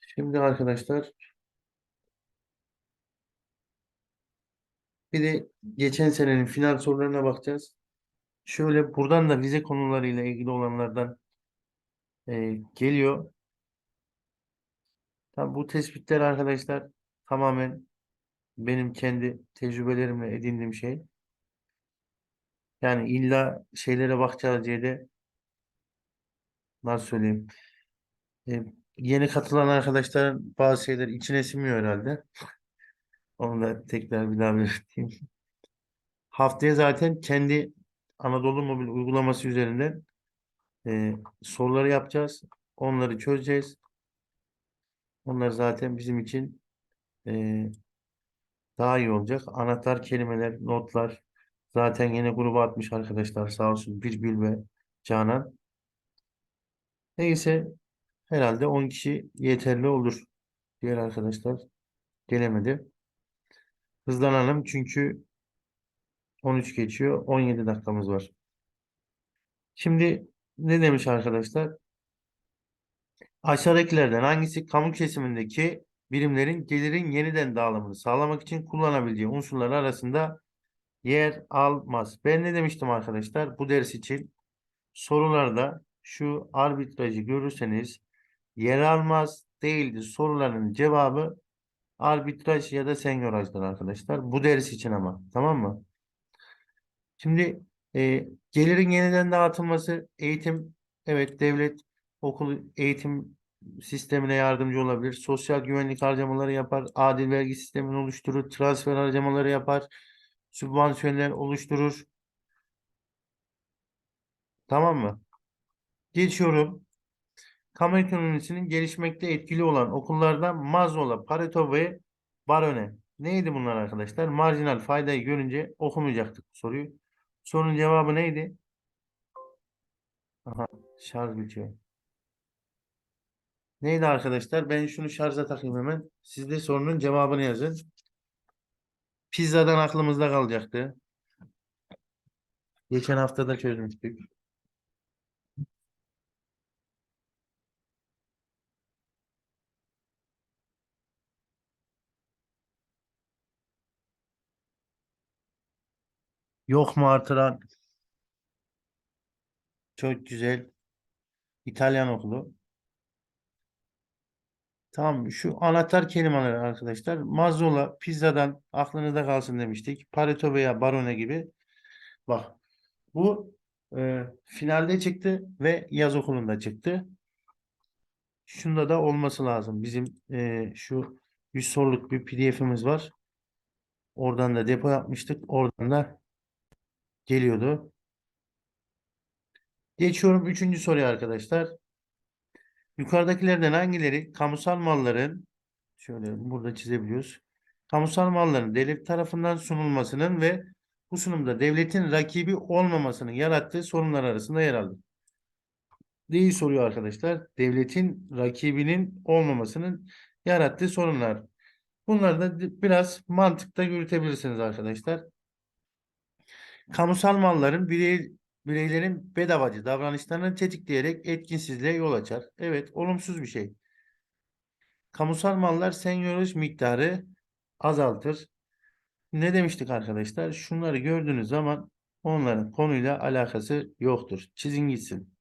Şimdi arkadaşlar bir de geçen senenin final sorularına bakacağız. Şöyle buradan da vize konularıyla ilgili olanlardan e, geliyor. Tabii bu tespitler arkadaşlar tamamen benim kendi tecrübelerimle edindiğim şey. Yani illa şeylere bakacağız diye de nasıl söyleyeyim. e, yeni katılan arkadaşların bazı şeyler içine sinmiyor herhalde. Onu da tekrar bir daha belirteyim. Haftaya zaten kendi Anadolu Mobil uygulaması üzerinden e, soruları yapacağız. Onları çözeceğiz. Onlar zaten bizim için e, daha iyi olacak. Anahtar kelimeler, notlar zaten yeni gruba atmış arkadaşlar sağ olsun Birgül ve Canan. Neyse herhalde 10 kişi yeterli olur. Diğer arkadaşlar gelemedi. Hızlanalım çünkü 13 geçiyor. 17 dakikamız var. Şimdi ne demiş arkadaşlar? Aşağıdakilerden hangisi kamu kesimindeki birimlerin gelirin yeniden dağılımını sağlamak için kullanabileceği unsurlar arasında yer almaz? Ben ne demiştim arkadaşlar? Bu ders için sorularda şu arbitrajı görürseniz yer almaz değildi. Soruların cevabı arbitraj ya da senyörajdır arkadaşlar. Bu ders için ama. Tamam mı? Şimdi e, gelirin yeniden dağıtılması eğitim evet devlet okul eğitim sistemine yardımcı olabilir. Sosyal güvenlik harcamaları yapar. Adil vergi sistemini oluşturur. Transfer harcamaları yapar. Sübvansiyonlar oluşturur. Tamam mı? Geçiyorum. Kamu ekonomisinin gelişmekte etkili olan okullardan Mazola, Pareto ve Barone. Neydi bunlar arkadaşlar? Marjinal faydayı görünce okumayacaktık soruyu. Sorunun cevabı neydi? Aha, şarj bitiyor. Neydi arkadaşlar? Ben şunu şarja takayım hemen. Siz de sorunun cevabını yazın. Pizzadan aklımızda kalacaktı. Geçen hafta da çözmüştük. Yok mu artıran? Çok güzel. İtalyan okulu. Tamam şu anahtar kelimeler arkadaşlar. Mazzola pizzadan aklınızda kalsın demiştik. Pareto veya Barone gibi. Bak bu e, finalde çıktı ve yaz okulunda çıktı. Şunda da olması lazım. Bizim e, şu 100 soruluk bir pdf'imiz var. Oradan da depo yapmıştık. Oradan da geliyordu. Geçiyorum üçüncü soruya arkadaşlar. Yukarıdakilerden hangileri kamusal malların şöyle burada çizebiliyoruz. Kamusal malların devlet tarafından sunulmasının ve bu sunumda devletin rakibi olmamasının yarattığı sorunlar arasında yer alır. Neyi soruyor arkadaşlar? Devletin rakibinin olmamasının yarattığı sorunlar. Bunları da biraz mantıkta yürütebilirsiniz arkadaşlar. Kamusal malların birey, bireylerin bedavacı davranışlarını tetikleyerek etkinsizliğe yol açar. Evet, olumsuz bir şey. Kamusal mallar senyöraj miktarı azaltır. Ne demiştik arkadaşlar? Şunları gördüğünüz zaman onların konuyla alakası yoktur. Çizin gitsin.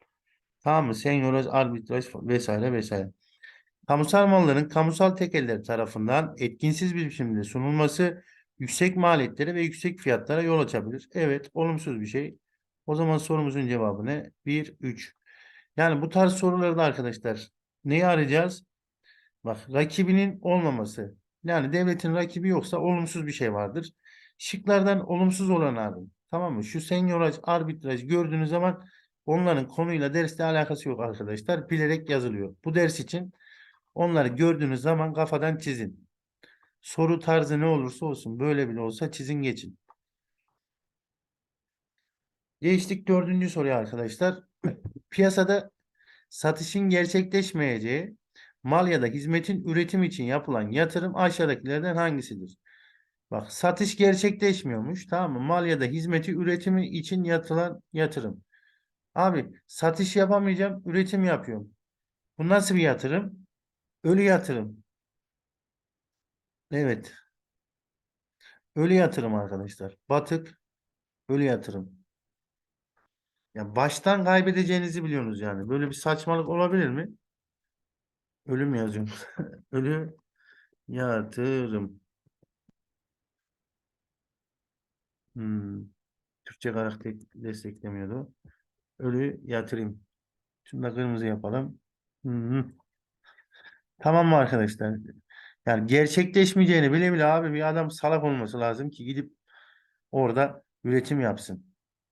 Tamam mı? Senyöraj, arbitraj vesaire vesaire. Kamusal malların kamusal tekeller tarafından etkinsiz bir biçimde sunulması yüksek maliyetlere ve yüksek fiyatlara yol açabilir. Evet, olumsuz bir şey. O zaman sorumuzun cevabı ne? 1, 3. Yani bu tarz sorularda arkadaşlar neyi arayacağız? Bak rakibinin olmaması. Yani devletin rakibi yoksa olumsuz bir şey vardır. Şıklardan olumsuz olan arayın. Tamam mı? Şu senyoraj, arbitraj gördüğünüz zaman onların konuyla derste alakası yok arkadaşlar. Bilerek yazılıyor. Bu ders için onları gördüğünüz zaman kafadan çizin. Soru tarzı ne olursa olsun böyle bile olsa çizin geçin. Geçtik dördüncü soruya arkadaşlar. Piyasada satışın gerçekleşmeyeceği mal ya da hizmetin üretim için yapılan yatırım aşağıdakilerden hangisidir? Bak satış gerçekleşmiyormuş tamam mı? Mal ya da hizmeti üretimi için yapılan yatırım. Abi satış yapamayacağım, üretim yapıyorum. Bu nasıl bir yatırım? Ölü yatırım. Evet. Ölü yatırım arkadaşlar. Batık, ölü yatırım. Ya baştan kaybedeceğinizi biliyorsunuz yani. Böyle bir saçmalık olabilir mi? Ölüm yazıyorum. Ölü yatırım. Hmm. Türkçe karakter desteklemiyordu. Ölü yatırım. Şunu da kırmızı yapalım. Hı. Tamam mı arkadaşlar? Yani gerçekleşmeyeceğini bile bile abi bir adam salak olması lazım ki gidip orada üretim yapsın.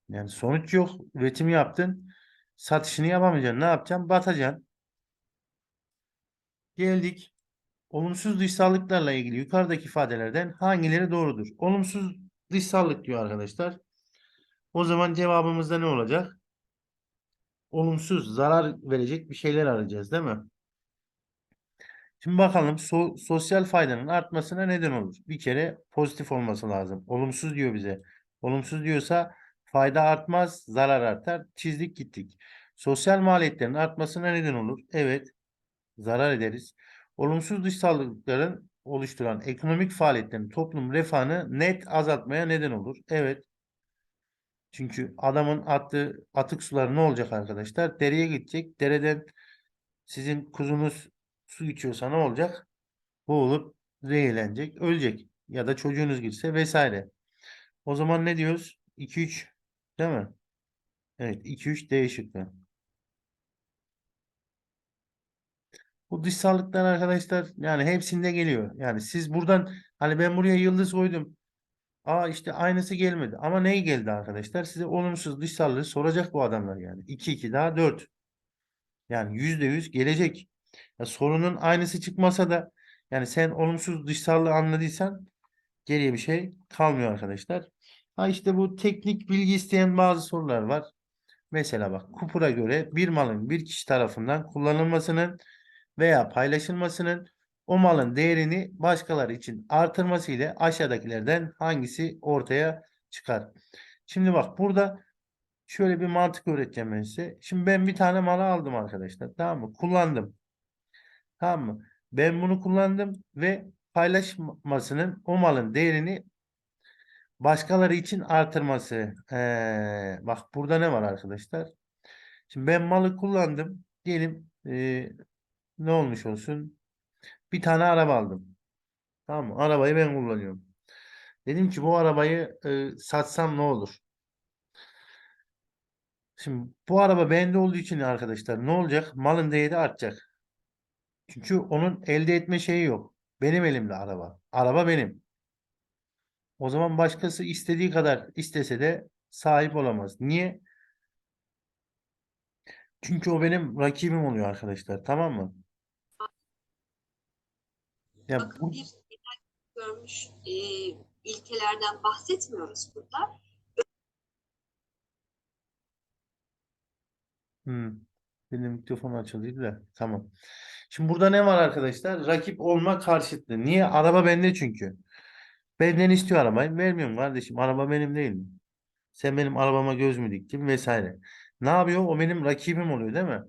Yani sonuç yok. Üretim yaptın. Satışını yapamayacaksın. Ne yapacaksın? Batacaksın. Geldik. Olumsuz dışsallıklarla ilgili yukarıdaki ifadelerden hangileri doğrudur? Olumsuz dışsallık diyor arkadaşlar. O zaman cevabımızda ne olacak? Olumsuz, zarar verecek bir şeyler arayacağız, değil mi? Şimdi bakalım so- sosyal faydanın artmasına neden olur. Bir kere pozitif olması lazım. Olumsuz diyor bize. Olumsuz diyorsa fayda artmaz, zarar artar. Çizdik gittik. Sosyal maliyetlerin artmasına neden olur. Evet, zarar ederiz. Olumsuz dışsallıkların oluşturan ekonomik faaliyetlerin toplum refahını net azaltmaya neden olur. Evet. Çünkü adamın attığı atık suları ne olacak arkadaşlar? Dereye gidecek. Dereden sizin kuzunuz su içiyorsa ne olacak? Boğulup zehirlenecek, ölecek. Ya da çocuğunuz gitse vesaire. O zaman ne diyoruz? 2-3 değil mi? Evet 2-3 D. Bu dışsallıklar arkadaşlar yani hepsinde geliyor. Yani siz buradan hani ben buraya yıldız koydum. Aa işte aynısı gelmedi. Ama neyi geldi arkadaşlar? Size olumsuz dışsallığı soracak bu adamlar yani. 2 2 daha 4. Yani %100 gelecek. Ya sorunun aynısı çıkmasa da yani sen olumsuz dışsallığı anladıysan geriye bir şey kalmıyor arkadaşlar. Ha işte bu teknik bilgi isteyen bazı sorular var. Mesela bak Kupur'a göre bir malın bir kişi tarafından kullanılmasının veya paylaşılmasının o malın değerini başkaları için artırması ile aşağıdakilerden hangisi ortaya çıkar? Şimdi bak burada şöyle bir mantık öğreteceğim ben size. Şimdi ben bir tane malı aldım arkadaşlar. Tamam mı? Kullandım. Tamam mı? Ben bunu kullandım ve paylaşmasının o malın değerini başkaları için artırması. Ee, bak burada ne var arkadaşlar? Şimdi ben malı kullandım. Diyelim ee, ne olmuş olsun? Bir tane araba aldım. Tamam mı? Arabayı ben kullanıyorum. Dedim ki bu arabayı e, satsam ne olur? Şimdi bu araba bende olduğu için arkadaşlar ne olacak? Malın değeri artacak. Çünkü onun elde etme şeyi yok. Benim elimde araba. Araba benim. O zaman başkası istediği kadar istese de sahip olamaz. Niye? Çünkü o benim rakibim oluyor arkadaşlar. Tamam mı? Ya Bakın bu, bir görmüş e, ilkelerden bahsetmiyoruz burada. Hmm. Benim mikrofon açılıydı da. Tamam. Şimdi burada ne var arkadaşlar? Rakip olma karşıtlığı. Niye? Araba bende çünkü. Benden istiyor arabayı. Vermiyorum kardeşim. Araba benim değil mi? Sen benim arabama göz mü diktin vesaire. Ne yapıyor? O benim rakibim oluyor değil mi?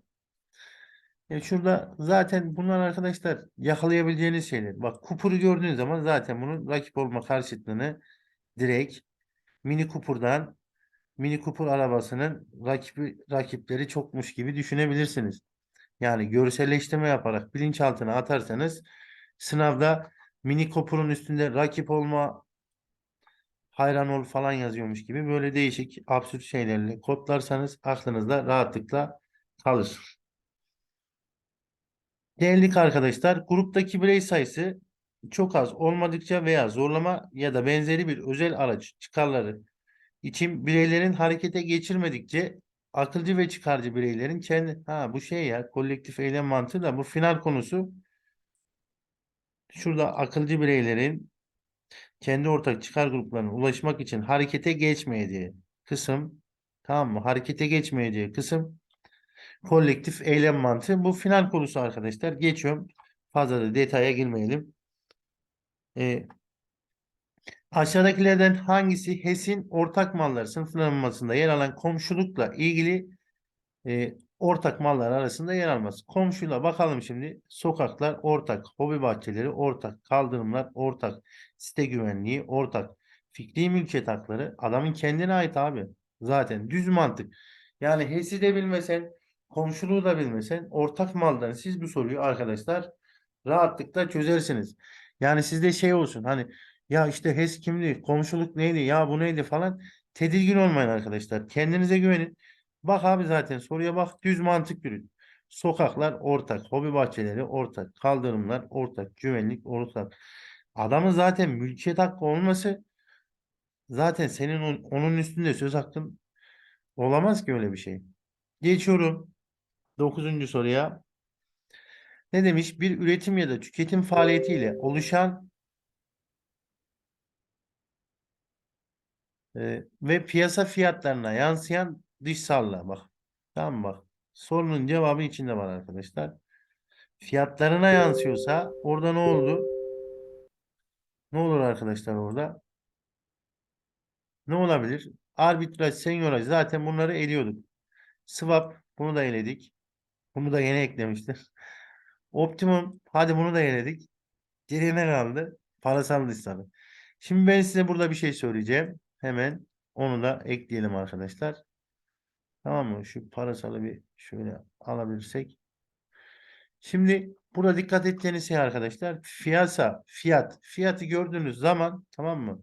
E şurada zaten bunlar arkadaşlar yakalayabileceğiniz şeyler. Bak Cooper'ı gördüğünüz zaman zaten bunun rakip olma karşıtlığını direkt Mini Cooper'dan Mini Cooper arabasının rakibi, rakipleri çokmuş gibi düşünebilirsiniz. Yani görselleştirme yaparak bilinçaltına atarsanız sınavda Mini Cooper'ın üstünde rakip olma hayran ol falan yazıyormuş gibi böyle değişik absürt şeylerle kodlarsanız aklınızda rahatlıkla kalır. Geldik arkadaşlar. Gruptaki birey sayısı çok az olmadıkça veya zorlama ya da benzeri bir özel araç çıkarları için bireylerin harekete geçirmedikçe akılcı ve çıkarcı bireylerin kendi ha bu şey ya kolektif eylem mantığı da bu final konusu şurada akılcı bireylerin kendi ortak çıkar gruplarına ulaşmak için harekete geçmeyeceği kısım tamam mı? Harekete geçmeyeceği kısım kolektif eylem mantığı. Bu final konusu arkadaşlar. Geçiyorum. Fazla da detaya girmeyelim. Ee, aşağıdakilerden hangisi HES'in ortak malları sınıflanmasında yer alan komşulukla ilgili e, ortak mallar arasında yer almaz. Komşuyla bakalım şimdi. Sokaklar ortak, hobi bahçeleri ortak, kaldırımlar ortak, site güvenliği ortak, fikri mülkiyet hakları adamın kendine ait abi. Zaten düz mantık. Yani HES'i de bilmesen, komşuluğu da bilmesen ortak maldan siz bu soruyu arkadaşlar rahatlıkla çözersiniz. Yani sizde şey olsun hani ya işte HES kimdi, komşuluk neydi, ya bu neydi falan tedirgin olmayın arkadaşlar. Kendinize güvenin. Bak abi zaten soruya bak düz mantık yürüt. Sokaklar ortak, hobi bahçeleri ortak, kaldırımlar ortak, güvenlik ortak. Adamın zaten mülkiyet hakkı olması zaten senin on- onun üstünde söz hakkın olamaz ki öyle bir şey. Geçiyorum dokuzuncu soruya. Ne demiş? Bir üretim ya da tüketim faaliyetiyle oluşan e, ve piyasa fiyatlarına yansıyan dışsallığa bak. Tamam bak. Sorunun cevabı içinde var arkadaşlar. Fiyatlarına yansıyorsa orada ne oldu? Ne olur arkadaşlar orada? Ne olabilir? Arbitraj, senyoraj zaten bunları eliyorduk. Swap bunu da eledik. Bunu da yeni eklemiştir. Optimum hadi bunu da eledik. Geriye ne kaldı? Parasal dışsalı. Şimdi ben size burada bir şey söyleyeceğim. Hemen onu da ekleyelim arkadaşlar. Tamam mı? Şu parasalı bir şöyle alabilirsek. Şimdi burada dikkat edeceğiniz şey arkadaşlar. Fiyasa, fiyat. Fiyatı gördüğünüz zaman tamam mı?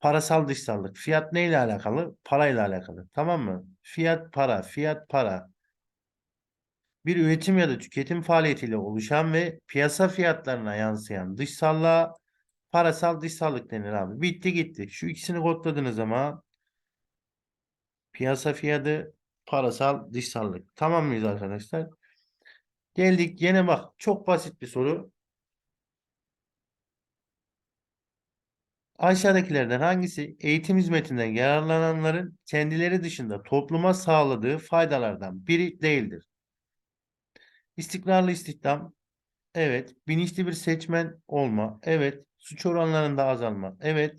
Parasal dışsallık. Fiyat neyle alakalı? Parayla alakalı. Tamam mı? Fiyat para, fiyat para. Bir üretim ya da tüketim faaliyetiyle oluşan ve piyasa fiyatlarına yansıyan dışsallığa parasal dışsallık denir abi. Bitti gitti. Şu ikisini kodladığınız zaman piyasa fiyatı, parasal dışsallık. Tamam mıyız arkadaşlar? Geldik yine bak çok basit bir soru. Aşağıdakilerden hangisi eğitim hizmetinden yararlananların kendileri dışında topluma sağladığı faydalardan biri değildir? İstikrarlı istihdam, evet. Bilinçli bir seçmen olma, evet. Suç oranlarında azalma, evet.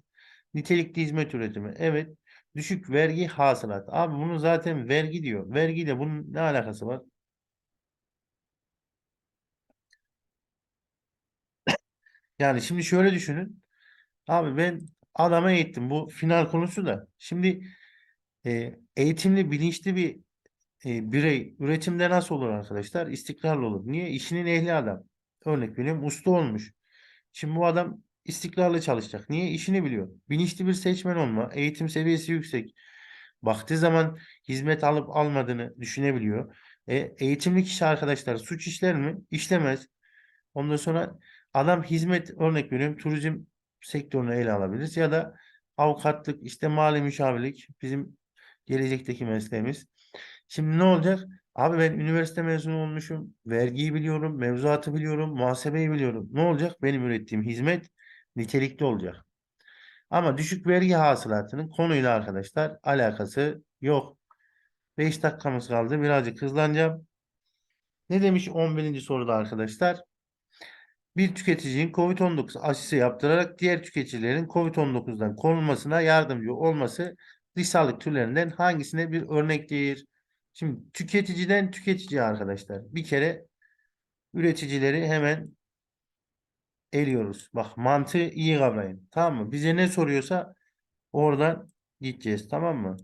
Nitelikli hizmet üretimi, evet. Düşük vergi hasılat. Abi bunu zaten vergi diyor. Vergiyle bunun ne alakası var? Yani şimdi şöyle düşünün. Abi ben adama eğittim. Bu final konusu da. Şimdi e, eğitimli, bilinçli bir e, birey üretimde nasıl olur arkadaşlar? İstikrarlı olur. Niye? İşinin ehli adam. Örnek veriyorum usta olmuş. Şimdi bu adam istikrarlı çalışacak. Niye? İşini biliyor. Bilinçli bir seçmen olma. Eğitim seviyesi yüksek. Baktığı zaman hizmet alıp almadığını düşünebiliyor. E, eğitimli kişi arkadaşlar suç işler mi? İşlemez. Ondan sonra adam hizmet örnek veriyorum turizm sektörünü ele alabiliriz ya da avukatlık işte mali müşavirlik bizim gelecekteki mesleğimiz. Şimdi ne olacak? Abi ben üniversite mezunu olmuşum. Vergiyi biliyorum, mevzuatı biliyorum, muhasebeyi biliyorum. Ne olacak? Benim ürettiğim hizmet nitelikli olacak. Ama düşük vergi hasılatının konuyla arkadaşlar alakası yok. 5 dakikamız kaldı. Birazcık hızlanacağım. Ne demiş 11. soruda arkadaşlar? Bir tüketicinin COVID-19 aşısı yaptırarak diğer tüketicilerin COVID-19'dan korunmasına yardımcı olması dış sağlık türlerinden hangisine bir örnektir? Şimdi tüketiciden tüketiciye arkadaşlar. Bir kere üreticileri hemen eliyoruz. Bak mantığı iyi kavrayın. Tamam mı? Bize ne soruyorsa oradan gideceğiz. Tamam mı?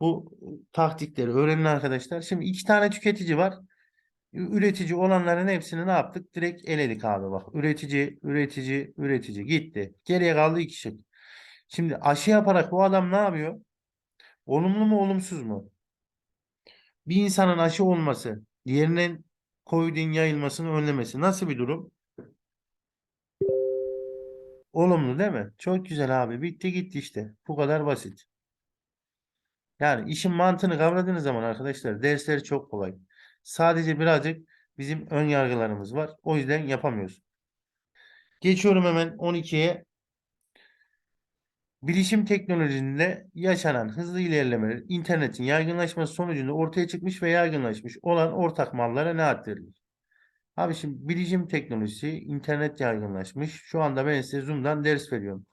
Bu taktikleri öğrenin arkadaşlar. Şimdi iki tane tüketici var. Üretici olanların hepsini ne yaptık? Direkt eledik abi bak. Üretici, üretici, üretici gitti. Geriye kaldı iki şık. Şimdi aşı yaparak bu adam ne yapıyor? Olumlu mu olumsuz mu? Bir insanın aşı olması, diğerinin COVID'in yayılmasını önlemesi nasıl bir durum? Olumlu değil mi? Çok güzel abi. Bitti gitti işte. Bu kadar basit. Yani işin mantığını kavradığınız zaman arkadaşlar dersleri çok kolay. Sadece birazcık bizim ön yargılarımız var. O yüzden yapamıyoruz. Geçiyorum hemen 12'ye. Bilişim teknolojisinde yaşanan hızlı ilerlemeler internetin yaygınlaşması sonucunda ortaya çıkmış ve yaygınlaşmış olan ortak mallara ne ad verilir? Abi şimdi bilişim teknolojisi internet yaygınlaşmış. Şu anda ben size Zoom'dan ders veriyorum.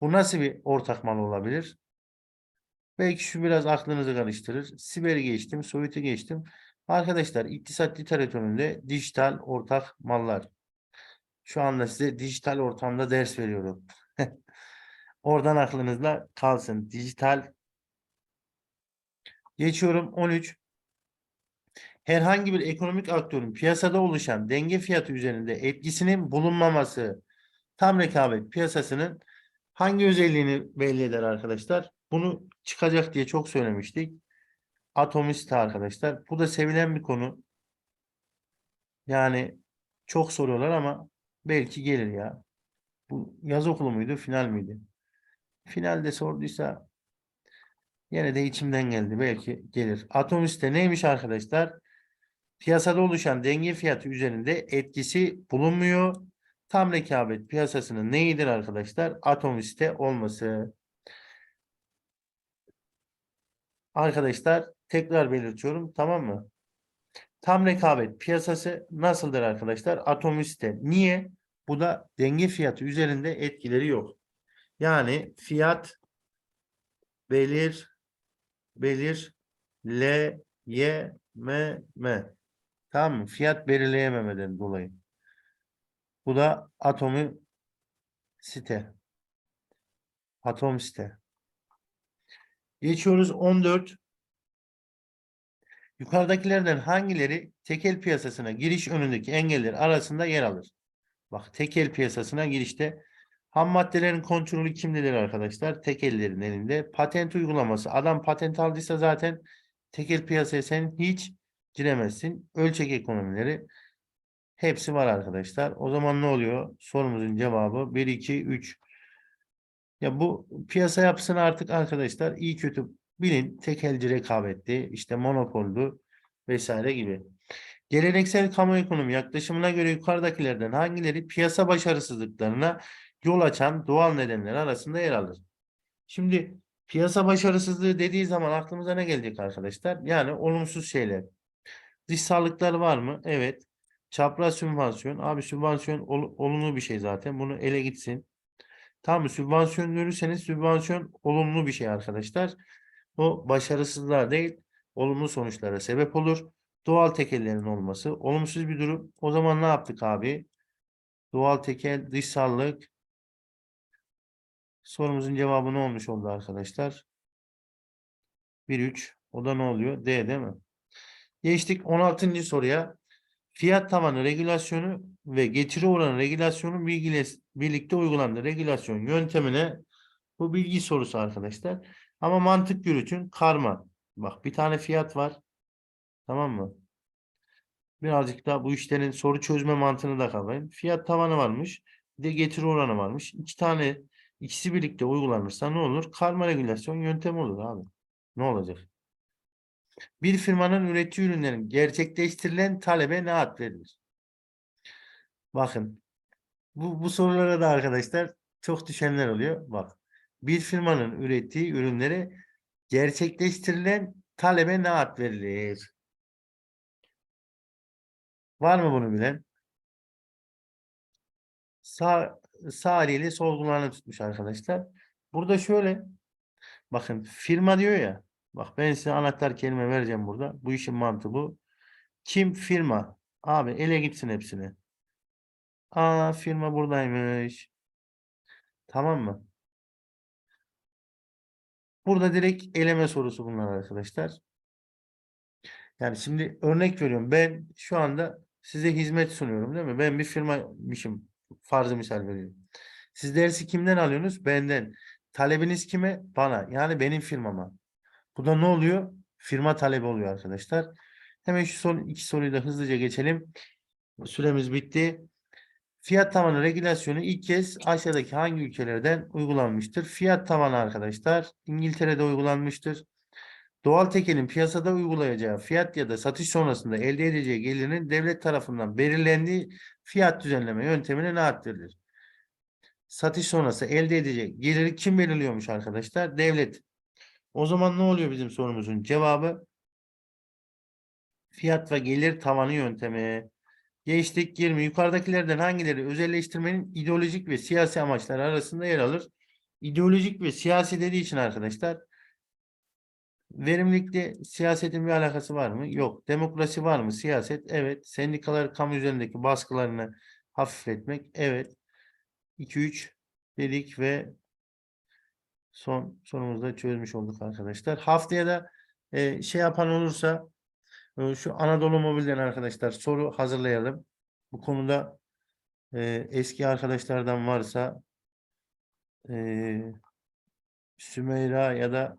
Bu nasıl bir ortak mal olabilir? Belki şu biraz aklınızı karıştırır. Siber'i geçtim, Sovyet'i geçtim. Arkadaşlar iktisat literatüründe dijital ortak mallar. Şu anda size dijital ortamda ders veriyorum. Oradan aklınızda kalsın. Dijital. Geçiyorum 13. Herhangi bir ekonomik aktörün piyasada oluşan denge fiyatı üzerinde etkisinin bulunmaması tam rekabet piyasasının hangi özelliğini belli eder arkadaşlar? Bunu çıkacak diye çok söylemiştik. Atomist arkadaşlar. Bu da sevilen bir konu. Yani çok soruyorlar ama belki gelir ya. Bu yaz okulu muydu, final miydi? Finalde sorduysa yine de içimden geldi. Belki gelir. Atomiste neymiş arkadaşlar? Piyasada oluşan denge fiyatı üzerinde etkisi bulunmuyor. Tam rekabet piyasasının neyidir arkadaşlar? Atomiste olması. Arkadaşlar tekrar belirtiyorum tamam mı? Tam rekabet piyasası nasıldır arkadaşlar? Atomiste. Niye? Bu da denge fiyatı üzerinde etkileri yok. Yani fiyat belir belir le ye me me. Tamam mı? Fiyat belirleyememeden dolayı. Bu da atomu site. Atom site. Geçiyoruz 14. Yukarıdakilerden hangileri tekel piyasasına giriş önündeki engeller arasında yer alır? Bak tekel piyasasına girişte ham maddelerin kontrolü kimdedir arkadaşlar? Tekellerin elinde. Patent uygulaması. Adam patent aldıysa zaten tekel piyasaya sen hiç giremezsin. Ölçek ekonomileri hepsi var arkadaşlar. O zaman ne oluyor? Sorumuzun cevabı 1, 2, 3. Ya bu piyasa yapısını artık arkadaşlar iyi kötü bilin. Tekelci rekabetti, işte monopoldu vesaire gibi. Geleneksel kamu ekonomi yaklaşımına göre yukarıdakilerden hangileri piyasa başarısızlıklarına yol açan doğal nedenler arasında yer alır? Şimdi piyasa başarısızlığı dediği zaman aklımıza ne gelecek arkadaşlar? Yani olumsuz şeyler. Dışsallıklar var mı? Evet. Çapraz sübvansiyon. Abi sübvansiyon ol- olumlu bir şey zaten. Bunu ele gitsin. Tamam? Sübvansiyon görürseniz sübvansiyon olumlu bir şey arkadaşlar. O başarısızlığa değil, olumlu sonuçlara sebep olur. Doğal tekellerin olması olumsuz bir durum. O zaman ne yaptık abi? Doğal tekel, dışsallık. Sorumuzun cevabı ne olmuş oldu arkadaşlar? 1-3. O da ne oluyor? D değil mi? Geçtik 16. soruya. Fiyat tavanı regülasyonu ve getiri oranı regülasyonu birlikte uygulandı. Regülasyon yöntemine bu bilgi sorusu arkadaşlar. Ama mantık yürütün karma. Bak bir tane fiyat var. Tamam mı? Birazcık daha bu işlerin soru çözme mantığını da kavrayın. Fiyat tavanı varmış. Bir de getiri oranı varmış. İki tane ikisi birlikte uygulanırsa ne olur? Karma regülasyon yöntemi olur abi. Ne olacak? Bir firmanın ürettiği ürünlerin gerçekleştirilen talebe ne ad verilir? Bakın. Bu, bu sorulara da arkadaşlar çok düşenler oluyor. Bak. Bir firmanın ürettiği ürünlere gerçekleştirilen talebe ne ad verilir? Var mı bunu bilen? Sağ, sağ eliyle sol kulağını tutmuş arkadaşlar. Burada şöyle. Bakın firma diyor ya. Bak ben size anahtar kelime vereceğim burada. Bu işin mantığı bu. Kim firma? Abi ele gitsin hepsini. Aa firma buradaymış. Tamam mı? Burada direkt eleme sorusu bunlar arkadaşlar. Yani şimdi örnek veriyorum. Ben şu anda size hizmet sunuyorum değil mi? Ben bir firmaymışım. Farzı misal veriyorum. Siz dersi kimden alıyorsunuz? Benden. Talebiniz kime? Bana. Yani benim firmama. Bu da ne oluyor? Firma talebi oluyor arkadaşlar. Hemen şu son iki soruyu da hızlıca geçelim. Süremiz bitti. Fiyat tavanı regülasyonu ilk kez aşağıdaki hangi ülkelerden uygulanmıştır? Fiyat tavanı arkadaşlar İngiltere'de uygulanmıştır. Doğal tekelin piyasada uygulayacağı fiyat ya da satış sonrasında elde edeceği gelirin devlet tarafından belirlendiği fiyat düzenleme yöntemine ne ad? Satış sonrası elde edecek geliri kim belirliyormuş arkadaşlar? Devlet. O zaman ne oluyor bizim sorumuzun cevabı? Fiyat ve gelir tavanı yöntemi. Geçtik 20. Yukarıdakilerden hangileri özelleştirmenin ideolojik ve siyasi amaçları arasında yer alır? İdeolojik ve siyasi dediği için arkadaşlar Verimlilikle siyasetin bir alakası var mı? Yok. Demokrasi var mı? Siyaset, evet. Sendikalar kamu üzerindeki baskılarını hafifletmek, evet. 2-3 dedik ve son sorumuzu da çözmüş olduk arkadaşlar. Haftaya da e, şey yapan olursa e, şu Anadolu Mobil'den arkadaşlar soru hazırlayalım. Bu konuda e, eski arkadaşlardan varsa e, Sümeyra ya da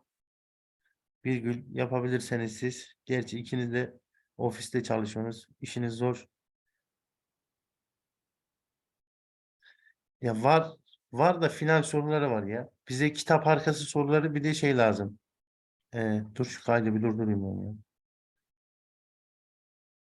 Birgül yapabilirseniz siz. Gerçi ikiniz de ofiste çalışıyorsunuz. İşiniz zor. Ya var var da final soruları var ya. Bize kitap arkası soruları bir de şey lazım. Ee, dur şu kaydı bir durdurayım ben ya.